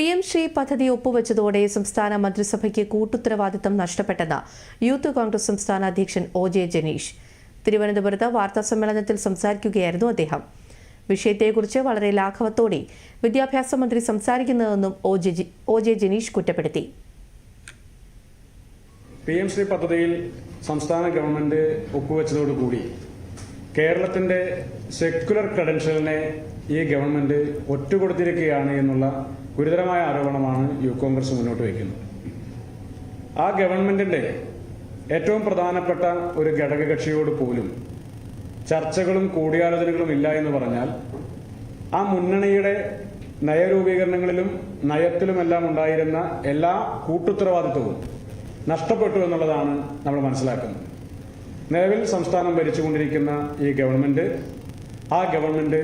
P M Shri പദ്ധതി ഒപ്പുവെച്ചതോടെ സംസ്ഥാന മന്ത്രിസഭയ്ക്ക് കൂട്ടുത്തരവാദിത്തം നഷ്ടപ്പെട്ടെന്ന് youth Congress സംസ്ഥാന അധ്യക്ഷൻ ഒ ജെ ജനീഷ്. തിരുവനന്തപുരത്ത് വാർത്താസമ്മേളനത്തിൽ സംസാരിക്കുകയായിരുന്നു അദ്ദേഹം. വിഷയത്തെക്കുറിച്ച് വളരെ ലാഘവത്തോടെ വിദ്യാഭ്യാസ മന്ത്രി സംസാരിക്കുന്നതെന്നും ഒ ജെ ജനീഷ് കുറ്റപ്പെടുത്തി. പി എം ശ്രീ പദ്ധതിയിൽ സംസ്ഥാന ഗവൺമെന്റ് ഒപ്പുവെച്ചതോടുകൂടി കേരളത്തിന്റെ സെക്യുലർ ക്രെഡൻഷ്യലിനെ ഈ ഗവൺമെന്റ് ഒറ്റുകൊടുത്തിരിക്കുകയാണ് എന്നുള്ള ഗുരുതരമായ ആരോപണമാണ് യു കോൺഗ്രസ് മുന്നോട്ട് വയ്ക്കുന്നത്. ആ ഗവൺമെന്റിന്റെ ഏറ്റവും പ്രധാനപ്പെട്ട ഒരു ഘടകകക്ഷിയോട് പോലും ചർച്ചകളും കൂടിയാലോചനകളും ഇല്ല എന്ന് പറഞ്ഞാൽ ആ മുന്നണിയുടെ നയരൂപീകരണങ്ങളിലും നയത്തിലുമെല്ലാം ഉണ്ടായിരുന്ന എല്ലാ കൂട്ടുത്തരവാദിത്വവും നഷ്ടപ്പെട്ടു എന്നുള്ളതാണ് നമ്മൾ മനസ്സിലാക്കുന്നത്. നിലവിൽ സംസ്ഥാനം ഭരിച്ചുകൊണ്ടിരിക്കുന്ന ഈ ഗവൺമെന്റ് ആ ഗവൺമെന്റ്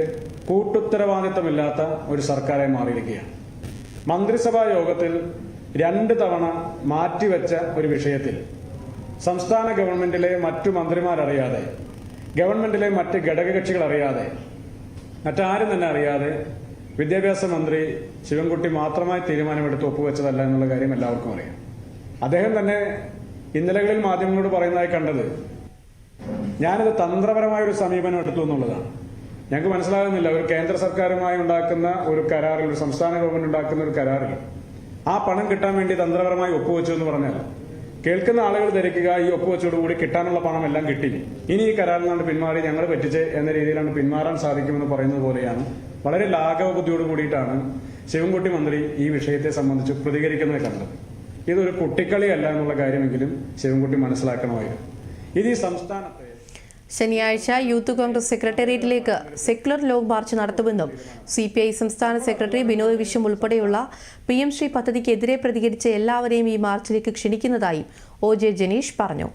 കൂട്ടുത്തരവാദിത്തമില്ലാത്ത ഒരു സർക്കാരായി മാറിയിരിക്കുകയാണ്. മന്ത്രിസഭാ യോഗത്തിൽ രണ്ട് തവണ മാറ്റിവെച്ച ഒരു വിഷയത്തിൽ സംസ്ഥാന ഗവൺമെന്റിലെ മറ്റു മന്ത്രിമാരറിയാതെ ഗവൺമെന്റിലെ മറ്റ് ഘടകകക്ഷികൾ അറിയാതെ മറ്റാരും തന്നെ അറിയാതെ വിദ്യാഭ്യാസ മന്ത്രി ശിവൻകുട്ടി മാത്രമായി തീരുമാനമെടുത്ത് ഒപ്പുവെച്ചതല്ല എന്നുള്ള കാര്യം എല്ലാവർക്കും അറിയാം. അദ്ദേഹം തന്നെ ഇന്നലകളിൽ മാധ്യമങ്ങളോട് പറയുന്നതായി കണ്ടത് ഞാനിത് തന്ത്രപരമായ ഒരു സമീപനം എടുത്തു എന്നുള്ളതാണ്. ഞങ്ങൾക്ക് മനസ്സിലാകുന്നില്ല ഒരു കേന്ദ്ര സർക്കാരുമായി ഉണ്ടാക്കുന്ന ഒരു കരാറിൽ ഒരു സംസ്ഥാന ഗവൺമെന്റ് ഉണ്ടാക്കുന്ന ഒരു കരാറിൽ. ആ പണം കിട്ടാൻ വേണ്ടി തന്ത്രപരമായി ഒപ്പുവെച്ചു എന്ന് പറഞ്ഞാൽ കേൾക്കുന്ന ആളുകൾ ധരിക്കുക ഈ ഒപ്പുവെച്ചോടുകൂടി കിട്ടാനുള്ള പണം എല്ലാം കിട്ടി. ഇനി ഈ കരാറിൽ നിന്നാണ് പിന്മാറി ഞങ്ങൾ പറ്റിച്ച് എന്ന രീതിയിലാണ് പിന്മാറാൻ സാധിക്കുമെന്ന് പറയുന്നത് പോലെയാണ്. വളരെ ലാഘവ ബുദ്ധിയോട് കൂടിയിട്ടാണ് ശിവൻകുട്ടി മന്ത്രി ഈ വിഷയത്തെ സംബന്ധിച്ച് പ്രതികരിക്കുന്നത് കണ്ടത്. ഇതൊരു കുട്ടിക്കളിയല്ല എന്നുള്ള കാര്യമെങ്കിലും ശിവൻകുട്ടി മനസ്സിലാക്കണമായിരുന്നു. ഇത് ഈ സംസ്ഥാനത്തെ ശനിയാഴ്ച യൂത്ത് കോൺഗ്രസ് സെക്രട്ടേറിയറ്റിലേക്ക് സെക്യുലർ ലോങ് മാർച്ച് നടത്തുമെന്നും സി പി ഐ സംസ്ഥാന സെക്രട്ടറി ബിനോയ് വിശ്വം ഉൾപ്പെടെയുള്ള പി എം ശ്രീ പദ്ധതിക്കെതിരെ പ്രതികരിച്ച എല്ലാവരെയും ഈ മാർച്ചിലേക്ക് ക്ഷണിക്കുന്നതായും ഒ ജെ ജനീഷ് പറഞ്ഞു.